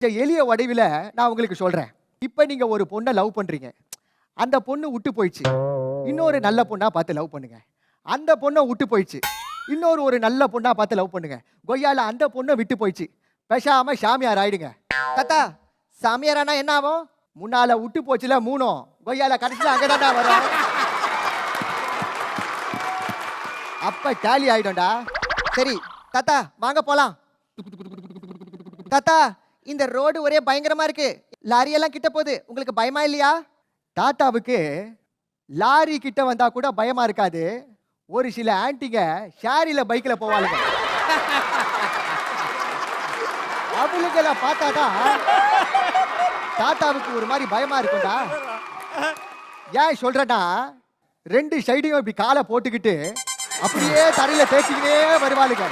இந்த எளிய வடிவில் நான் உங்களுக்கு சொல்கிறேன் இப்போ நீங்கள் ஒரு பொண்ணை லவ் பண்ணுறீங்க அந்த பொண்ணு விட்டு போயிடுச்சு. இன்னொரு நல்ல பொண்ணாக பார்த்து லவ் பண்ணுங்கள் அந்த பொண்ணை விட்டு போயிடுச்சு. இன்னொரு ஒரு நல்ல பொண்ணாக பார்த்து லவ் பண்ணுங்கள் கொய்யாவில் அந்த பொண்ணை விட்டு போயிடுச்சு. பெஷாமல் சாமியார் ஆயிடுங்க. தாத்தா சாமியாரானா என்ன ஆகும்? முன்னால் விட்டு போச்சுல மூணும். கொய்யால கடைசியில் அங்கதான்டா வரும். அப்போ டேலி ஆயிடும்டா. சரி தாத்தா வாங்க போகலாம் தாத்தா இந்த ரோடு ஒரே பயங்கரமா இருக்கு. லாரியெல்லாம் கிட்ட போகுது. உங்களுக்கு பயமா இல்லையா? தாத்தாவுக்கு லாரி கிட்ட வந்தா கூட பயமா இருக்காது. ஒரு சில ஆன்ட்டிங்க ஷாரில பைக்ல போவாளுங்க. அவளுங்களை பார்த்தாதான் தாத்தாவுக்கு ஒரு மாதிரி பயமா இருக்கும்டா. ஏன் சொல்கிறேன்னா ரெண்டு சைடையும் இப்படி காலை போட்டுக்கிட்டு அப்படியே தரையில தேய்ச்சிக்கிட்டே வருவாளுங்க.